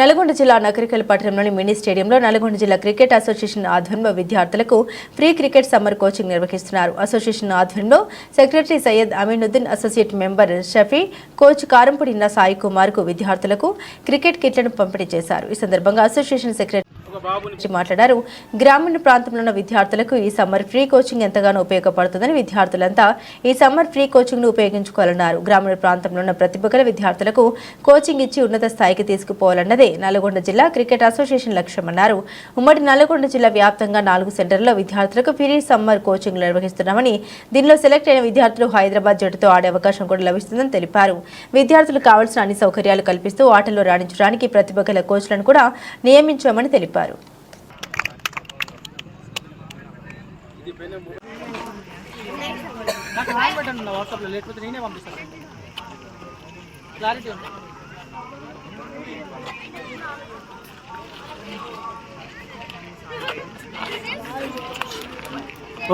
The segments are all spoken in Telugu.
నల్గొండ జిల్లా నకరికల్ పట్టణంలోని మినీ స్టేడియంలో నల్గొండ జిల్లా క్రికెట్ అసోసియేషన్ ఆధ్వర్యంలో విద్యార్థులకు ఫ్రీ క్రికెట్ సమ్మర్ కోచింగ్ నిర్వహిస్తున్నారు. అసోసియేషన్ ఆధ్వర్యంలో secretary Syed Aminuddin associate member Shafi coach కారంపూడిన Sai కుమార్కు విద్యార్థులకు క్రికెట్ కిట్లను పంపిణీ చేశారు. ఈ సందర్భంగా అసోసియేషన్ సెక్రటరీ మాట్లాడారు. గ్రామీణ ప్రాంతంలో ఉన్న విద్యార్థులకు ఈ సమ్మర్ ఫ్రీ కోచింగ్ ఎంతగానో ఉపయోగపడుతుందని విద్యార్థులంతా ఈ సమ్మర్ ఫ్రీ కోచింగ్ను ఉపయోగించుకోవాలన్నారు. గ్రామీణ ప్రాంతంలో ఉన్న ప్రతిభ గల విద్యార్థులకు కోచింగ్ ఇచ్చి ఉన్నత స్థాయికి తీసుకుపోవాలన్నదే నల్గొండ జిల్లా క్రికెట్ అసోసియేషన్ లక్ష్యమన్నారు. ఉమ్మడి నల్గొండ జిల్లా వ్యాప్తంగా నాలుగు సెంటర్లలో విద్యార్థులకు ఫ్రీ సమ్మర్ కోచింగ్ నిర్వహిస్తున్నామని దీనిలో సెలెక్ట్ అయిన విద్యార్థులు హైదరాబాద్ జట్టుతో ఆడే అవకాశం కూడా లభిస్తుందని తెలిపారు. విద్యార్థులకు కావాల్సిన అన్ని సౌకర్యాలు కల్పిస్తూ ఆటల్లో రాణించడానికి ప్రతిభ గల కోచ్లను కూడా నియమించామని తెలిపారు. ఉంది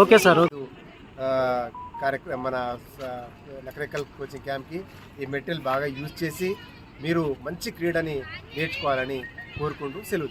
ఓకే సార్ కార్యక్రమం మన నకరేకల్ కోచింగ్ క్యాంప్కి ఈ మెటీరియల్ బాగా యూజ్ చేసి మీరు మంచి క్రీడని నేర్చుకోవాలని కోరుకుంటూ సెలవు.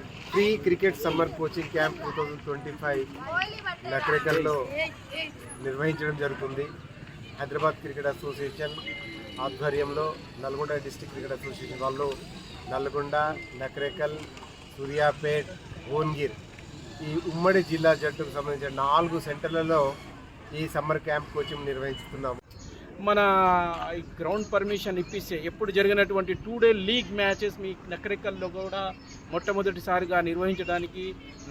Free cricket summer coaching camp two thousand twenty five నకరేకల్లో నిర్వహించడం జరుగుతుంది. హైదరాబాద్ క్రికెట్ అసోసియేషన్ ఆధ్వర్యంలో నల్గొండ డిస్టిక్ క్రికెట్ అసోసియేషన్ వాళ్ళు నల్గొండ నకరేకల్ సూర్యాపేట్ భువన్గిర్ ఈ ఉమ్మడి జిల్లా జట్టుకు సంబంధించిన నాలుగు సెంటర్లలో ఈ సమ్మర్ క్యాంప్ కోచింగ్ నిర్వహిస్తున్నాము. మన గ్రౌండ్ పర్మిషన్ ఇప్పిస్తే ఎప్పుడు జరిగినటువంటి టూ డే లీగ్ మ్యాచెస్ మీ నకరికల్లో కూడా మొట్టమొదటిసారిగా నిర్వహించడానికి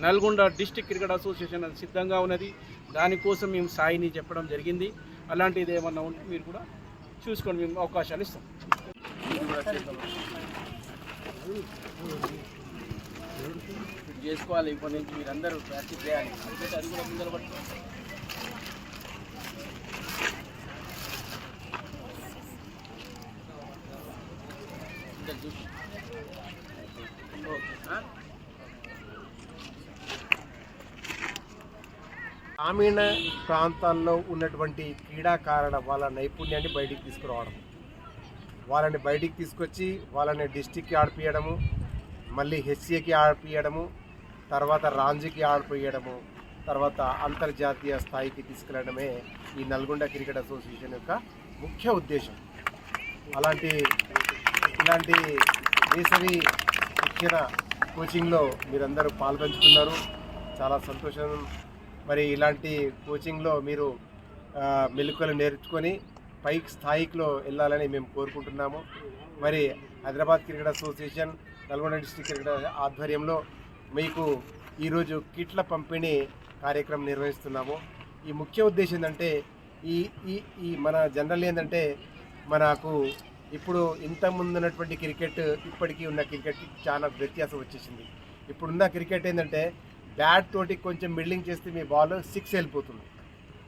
నల్గొండ డిస్టిక్ క్రికెట్ అసోసియేషన్ అది సిద్ధంగా ఉన్నది. దానికోసం మేము సాయిని చెప్పడం జరిగింది. అలాంటిది ఏమన్నా ఉంటే మీరు కూడా చూసుకోండి మేము అవకాశాలు ఇస్తాం. చేసుకోవాలి. ఇప్పటి నుంచి మీరందరూ ప్రాక్టీస్ చేయాలి. అది కూడా ముందర పట్టుకోవాలి ఇంకా చూసి ఓకే ఆ? గ్రామీణ ప్రాంతాల్లో ఉన్నటువంటి క్రీడాకారుల వాళ్ళ నైపుణ్యాన్ని బయటికి తీసుకురావడం. వాళ్ళని బయటికి తీసుకొచ్చి వాళ్ళని డిస్టిక్కి ఆడిపియడము మళ్ళీ హెచ్సిఏకి ఆడిపియడము తర్వాత రాంజీకి ఆడిపియడము తర్వాత అంతర్జాతీయ స్థాయికి తీసుకెళ్ళడమే ఈ నల్గొండ క్రికెట్ అసోసియేషన్ యొక్క ముఖ్య ఉద్దేశం. అలాంటి ఇలాంటి వేసవి ఇచ్చిన కోచింగ్లో మీరందరూ పాల్పంచుకున్నారు. చాలా సంతోషం. మరి ఇలాంటి కోచింగ్లో మీరు మెలకువలు నేర్చుకొని పై స్థాయిలో వెళ్ళాలని మేము కోరుకుంటున్నాము. మరి Hyderabad cricket association Nalgonda district cricket ఆధ్వర్యంలో మీకు ఈరోజు కిట్ల పంపిణీ కార్యక్రమం నిర్వహిస్తున్నాము. ఈ ముఖ్య ఉద్దేశం ఏంటంటే ఈ ఈ ఈ మన జనరల్ ఏంటంటే మనకు ఇప్పుడు ఇంత ఉన్నటువంటి క్రికెట్ ఇప్పటికీ ఉన్న క్రికెట్ చాలా వ్యత్యాసం వచ్చేసింది. ఇప్పుడున్న క్రికెట్ ఏంటంటే బ్యాట్ తోటి కొంచెం మిల్లింగ్ చేస్తే మీ బాల్ సిక్స్ వెళ్ళిపోతుంది.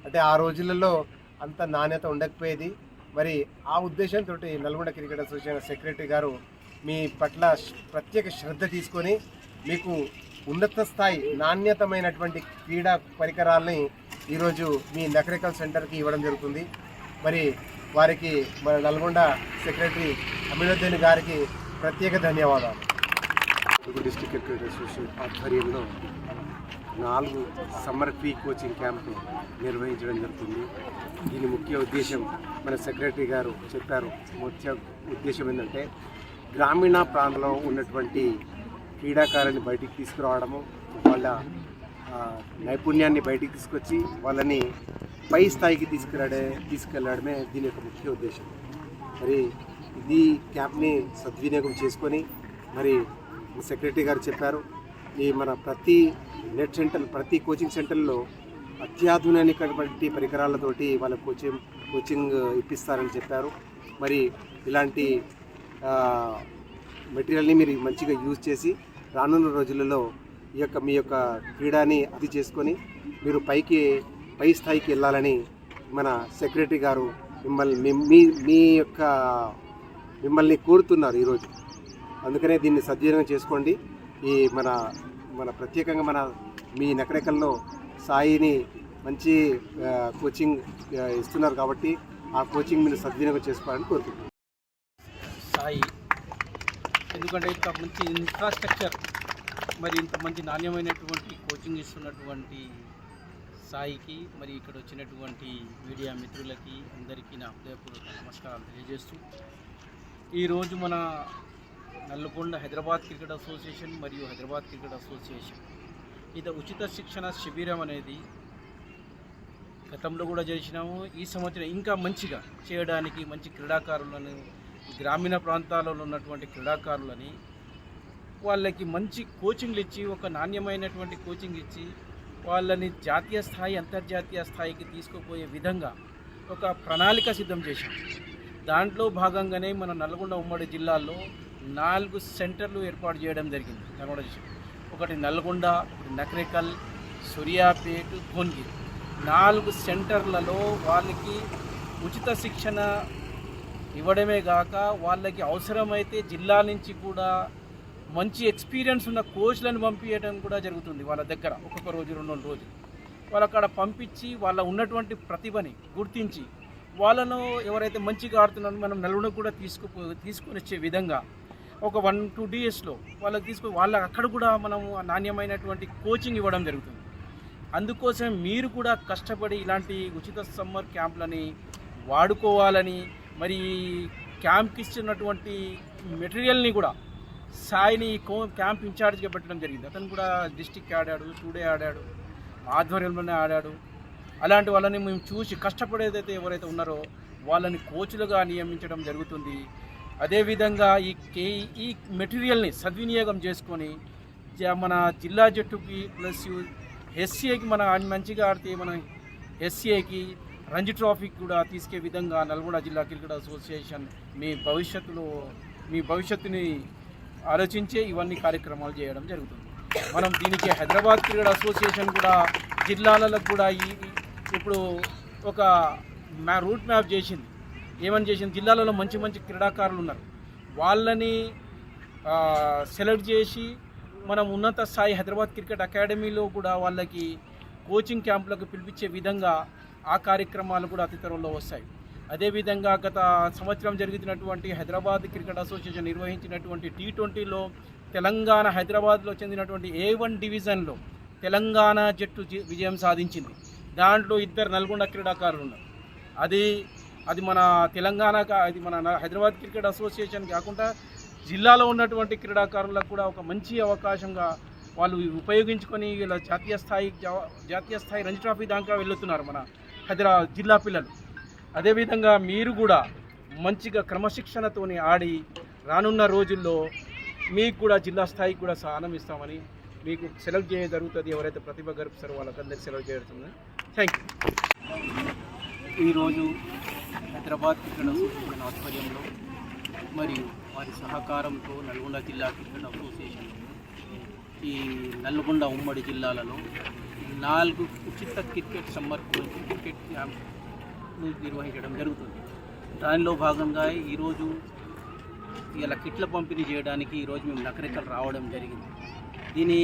అంటే ఆ రోజులలో అంత నాణ్యత ఉండకపోయేది. మరి ఆ ఉద్దేశంతో నల్గొండ క్రికెట్ అసోసియేషన్ సెక్రటరీ గారు మీ పట్ల ప్రత్యేక శ్రద్ధ తీసుకొని మీకు ఉన్నత స్థాయి నాణ్యతమైనటువంటి క్రీడా పరికరాలని ఈరోజు మీ నకరికల్ సెంటర్కి ఇవ్వడం జరుగుతుంది. మరి వారికి మన నల్గొండ సెక్రటరీ అమీనుద్దీన్ గారికి ప్రత్యేక ధన్యవాదాలు. తెలుగు డిస్టిక్ క్రికెట్ అసోసియేషన్ ఆధ్వర్యంలో నాలుగు సమ్మర్ ఫ్రీ కోచింగ్ క్యాంపు నిర్వహించడం జరుగుతుంది. దీని ముఖ్య ఉద్దేశం మన సెక్రటరీ గారు చెప్పారు. ముఖ్య ఉద్దేశం ఏంటంటే గ్రామీణ ప్రాంతంలో ఉన్నటువంటి క్రీడాకారుని బయటికి తీసుకురావడము వాళ్ళ నైపుణ్యాన్ని బయటికి తీసుకొచ్చి వాళ్ళని పై స్థాయికి తీసుకురాడే తీసుకెళ్ళడమే దీని యొక్క ముఖ్య ఉద్దేశం. మరి ఇది క్యాంప్ని సద్వినియోగం చేసుకొని మరి సెక్రటరీ గారు చెప్పారు ఈ మన ప్రతి నెట్ సెంటర్ ప్రతి కోచింగ్ సెంటర్లో అత్యాధునికటువంటి పరికరాలతోటి వాళ్ళ కోచింగ్ కోచింగ్ ఇప్పిస్తారని చెప్పారు. మరి ఇలాంటి మెటీరియల్ని మీరు మంచిగా యూజ్ చేసి రానున్న రోజులలో ఈ యొక్క మీ యొక్క క్రీడాని అది చేసుకొని మీరు పైకి పై స్థాయికి వెళ్ళాలని మన సెక్రటరీ గారు మిమ్మల్ని మీ- మీ యొక్క మిమ్మల్ని కోరుతున్నారు ఈరోజు. అందుకనే దీన్ని సద్వినియోగం చేసుకోండి. ఈ మన మన ప్రత్యేకంగా మన మీ నకరేకల్లో సాయిని మంచి కోచింగ్ ఇస్తున్నారు కాబట్టి ఆ కోచింగ్ మీరు సద్వినియోగం చేసుకోవాలని కోరుతున్నాను సాయి ఎందుకంటే ఇంత మంచి ఇన్ఫ్రాస్ట్రక్చర్ మరి ఇంత మంచి నాణ్యమైనటువంటి కోచింగ్ ఇస్తున్నటువంటి సాయికి మరి ఇక్కడ వచ్చినటువంటి మీడియా మిత్రులకి అందరికీ నా హృదయపూర్వక నమస్కారాలు తెలియజేస్తూ ఈరోజు మన నల్లగొండ హైదరాబాద్ క్రికెట్ అసోసియేషన్ మరియు హైదరాబాద్ క్రికెట్ అసోసియేషన్. ఇది ఉచిత శిక్షణ శిబిరం అనేది గతంలో కూడా చేసినాము. ఈ సంవత్సరం ఇంకా మంచిగా చేయడానికి మంచి క్రీడాకారులను గ్రామీణ ప్రాంతాలలో ఉన్నటువంటి క్రీడాకారులని వాళ్ళకి మంచి కోచింగ్లు ఇచ్చి ఒక నాణ్యమైనటువంటి కోచింగ్ ఇచ్చి వాళ్ళని జాతీయ స్థాయి అంతర్జాతీయ స్థాయికి తీసుకుపోయే విధంగా ఒక ప్రణాళిక సిద్ధం చేశాం. దాంట్లో భాగంగానే మన నల్గొండ ఉమ్మడి జిల్లాలో నాలుగు సెంటర్లు ఏర్పాటు చేయడం జరిగింది. నల్గొండ ఒకటి నల్గొండ ఒకటి నకరేకల్ సూర్యాపేట భువనగిరి. నాలుగు సెంటర్లలో వాళ్ళకి ఉచిత శిక్షణ ఇవ్వడమే కాక వాళ్ళకి అవసరమైతే జిల్లా నుంచి కూడా మంచి ఎక్స్పీరియన్స్ ఉన్న కోచ్లను పంపించడం కూడా జరుగుతుంది వాళ్ళ దగ్గర ఒక్కొక్క రోజు రెండు రెండు రోజులు. వాళ్ళ అక్కడ పంపించి వాళ్ళ ఉన్నటువంటి ప్రతిభని గుర్తించి వాళ్ళను ఎవరైతే మంచిగా ఆడుతున్నారో మనం నలుగురు కూడా తీసుకు తీసుకొని వచ్చే విధంగా ఒక వన్ టూ డేస్లో వాళ్ళకి తీసుకు వాళ్ళ అక్కడ కూడా మనము నాణ్యమైనటువంటి కోచింగ్ ఇవ్వడం జరుగుతుంది. అందుకోసం మీరు కూడా కష్టపడి ఇలాంటి ఉచిత సమ్మర్ క్యాంపులని వాడుకోవాలని మరి క్యాంప్కి ఇచ్చినటువంటి మెటీరియల్ని కూడా సాయిని కో క్యాంప్ ఇన్ఛార్జ్గా పెట్టడం జరిగింది. అతను కూడా డిస్టిక్ ఆడాడు టూడే ఆడాడు ఆధ్వర్యంలోనే ఆడాడు. అలాంటి వాళ్ళని మేము చూసి కష్టపడేదైతే ఎవరైతే ఉన్నారో వాళ్ళని కోచ్లుగా నియమించడం జరుగుతుంది. అదేవిధంగా ఈ కే ఈ మెటీరియల్ని సద్వినియోగం చేసుకొని మన జిల్లా జట్టుకి ప్లస్ ఎస్సీఏకి మన మంచిగా ఆడితే మన ఎస్సీఏకి రంజీ ట్రాఫీకి కూడా తీసుకే విధంగా నల్గొండ జిల్లా క్రికెట్ అసోసియేషన్ మీ భవిష్యత్తులో మీ భవిష్యత్తుని ఆలోచించే ఇవన్నీ కార్యక్రమాలు చేయడం జరుగుతుంది. మనం దీనికి హైదరాబాద్ క్రికెట్ అసోసియేషన్ కూడా జిల్లాలకు కూడా ఈ ఇప్పుడు ఒక మ్యా రూట్ మ్యాప్ చేసింది. ఏమని చేసింది? జిల్లాలలో మంచి మంచి క్రీడాకారులు ఉన్నారు. వాళ్ళని సెలెక్ట్ చేసి మనం ఉన్నత స్థాయి హైదరాబాద్ క్రికెట్ అకాడమీలో కూడా వాళ్ళకి కోచింగ్ క్యాంపులకు పిలిపించే విధంగా ఆ కార్యక్రమాలు కూడా అతి త్వరలో వస్తాయి. అదేవిధంగా గత సంవత్సరం జరుగుతున్నటువంటి హైదరాబాద్ క్రికెట్ అసోసియేషన్ నిర్వహించినటువంటి టీ ట్వంటీలో తెలంగాణ హైదరాబాద్లో చెందినటువంటి ఏ వన్ డివిజన్లో తెలంగాణ జట్టు విజయం సాధించింది. దాంట్లో ఇద్దరు నల్గొండ క్రీడాకారులు ఉన్నారు అది అది మన తెలంగాణ అది మన హైదరాబాద్ క్రికెట్ అసోసియేషన్ కాకుండా జిల్లాలో ఉన్నటువంటి క్రీడాకారులకు కూడా ఒక మంచి అవకాశంగా వాళ్ళు ఉపయోగించుకొని వీళ్ళ జాతీయ స్థాయి జా- జాతీయ స్థాయి రంజీ ట్రాఫీ దాకా వెళ్తున్నారు మన హైదరాబాద్ జిల్లా పిల్లలు. అదేవిధంగా మీరు కూడా మంచిగా క్రమశిక్షణతోని ఆడి రానున్న రోజుల్లో మీకు కూడా జిల్లా స్థాయికి కూడా సహనం ఇస్తామని మీకు సెలెక్ట్ చేయడం జరుగుతుంది. ఎవరైతే ప్రతిభ గరుపుతారో వాళ్ళకందరికీ సెలెక్ట్ చేయడం థ్యాంక్ యూ ఈరోజు హైదరాబాద్ క్రికెట్ అసోసియేషన్ ఆధ్వర్యంలో మరియు వారి సహకారంతో నల్గొండ జిల్లా క్రికెట్ అసోసియేషన్ ఈ నల్గొండ ఉమ్మడి జిల్లాలలో నాలుగు ఉచిత క్రికెట్ సమ్మర్ క్రికెట్ క్యాంప్ నిర్వహించడం జరుగుతుంది. దానిలో భాగంగా ఈరోజు ఇలా కిట్ల పంపిణీ చేయడానికి ఈరోజు మేము నకరికలు రావడం జరిగింది. దీని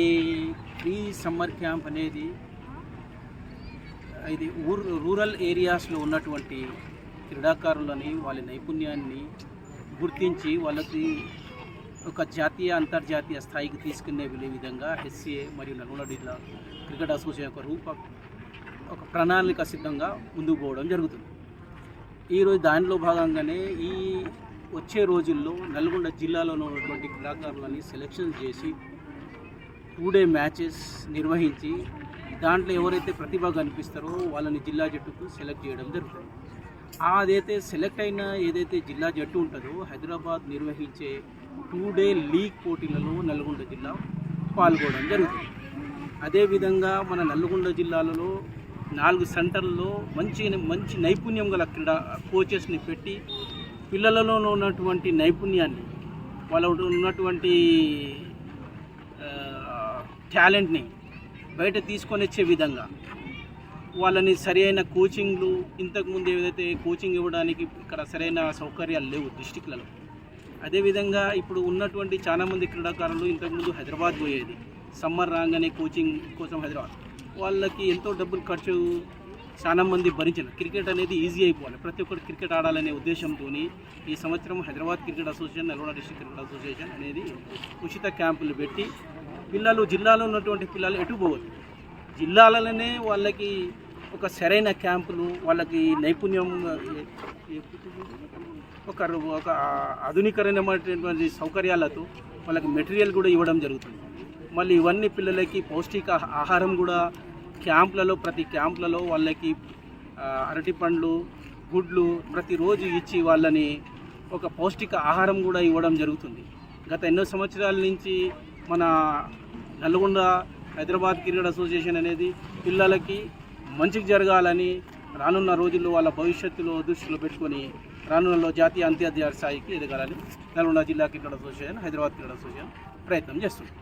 ప్రీ సమ్మర్ క్యాంప్ అనేది ఇది ఊర్ రూరల్ ఏరియాస్లో ఉన్నటువంటి క్రీడాకారులని వాళ్ళ నైపుణ్యాన్ని గుర్తించి వాళ్ళకి ఒక జాతీయ అంతర్జాతీయ స్థాయికి తీసుకునే విలే విధంగా ఎస్సీఏ మరియు నల్గొండ జిల్లా క్రికెట్ అసోసియేషన్ యొక్క రూప ఒక ప్రణాళిక సిద్ధంగా ముందుకు పోవడం జరుగుతుంది. ఈరోజు దానిలో భాగంగానే ఈ వచ్చే రోజుల్లో నల్గొండ జిల్లాలో ఉన్నటువంటి క్రీడాకారులని సెలెక్షన్ చేసి టూ డే మ్యాచెస్ నిర్వహించి దాంట్లో ఎవరైతే ప్రతిభ కనిపిస్తారో వాళ్ళని జిల్లా జట్టుకు సెలెక్ట్ చేయడం జరుగుతుంది. అదైతే సెలెక్ట్ అయిన ఏదైతే జిల్లా జట్టు ఉంటుందో హైదరాబాద్ నిర్వహించే టూ డే లీగ్ పోటీలలో నల్గొండ జిల్లా పాల్గొనడం జరుగుతుంది. అదేవిధంగా మన నల్గొండ జిల్లాలలో నాలుగు సెంటర్లలో మంచి మంచి నైపుణ్యం గల క్రీడా కోచెస్ని పెట్టి పిల్లలలో ఉన్నటువంటి నైపుణ్యాన్ని వాళ్ళ ఉన్నటువంటి టాలెంట్ని బయట తీసుకొని వచ్చే విధంగా వాళ్ళని సరైన కోచింగ్లు ఇంతకుముందు ఏదైతే కోచింగ్ ఇవ్వడానికి ఇక్కడ సరైన సౌకర్యాలు లేవు డిస్టిక్లలో. అదేవిధంగా ఇప్పుడు ఉన్నటువంటి చాలామంది క్రీడాకారులు ఇంతకుముందు హైదరాబాద్ పోయేది. సమ్మర్ రాగానే కోచింగ్ కోసం హైదరాబాద్. వాళ్ళకి ఎంతో డబ్బులు ఖర్చు చాలా మంది భరించిన క్రికెట్ అనేది ఈజీ అయిపోవాలి. ప్రతి ఒక్కరు క్రికెట్ ఆడాలనే ఉద్దేశంతో ఈ సంవత్సరం Hyderabad cricket association Nalgonda district cricket association అనేది ఉచిత క్యాంపులు పెట్టి పిల్లలు జిల్లాలో ఉన్నటువంటి పిల్లలు ఎటు పోవద్దు. జిల్లాలలోనే వాళ్ళకి ఒక సరైన క్యాంపులు వాళ్ళకి నైపుణ్యం ఒక ఒక ఆధునికరమైనటువంటి సౌకర్యాలతో వాళ్ళకి మెటీరియల్ కూడా ఇవ్వడం జరుగుతుంది. మళ్ళీ ఇవన్నీ పిల్లలకి పౌష్టిక ఆహారం కూడా క్యాంపులలో ప్రతి క్యాంపులలో వాళ్ళకి అరటి పండ్లు గుడ్లు ప్రతిరోజు ఇచ్చి వాళ్ళని ఒక పౌష్టిక ఆహారం కూడా ఇవ్వడం జరుగుతుంది. గత ఎన్నో సంవత్సరాల నుంచి మన నల్గొండ హైదరాబాద్ క్రికెట్ అసోసియేషన్ అనేది పిల్లలకి మంచిగా జరగాలని రానున్న రోజుల్లో వాళ్ళ భవిష్యత్తులో దృష్టిలో పెట్టుకొని రానున్నలో జాతీయ అంత్యోదయ స్థాయికి ఎదగాలని నల్గొండ జిల్లా cricket association Hyderabad cricket association ప్రయత్నం చేస్తుంది.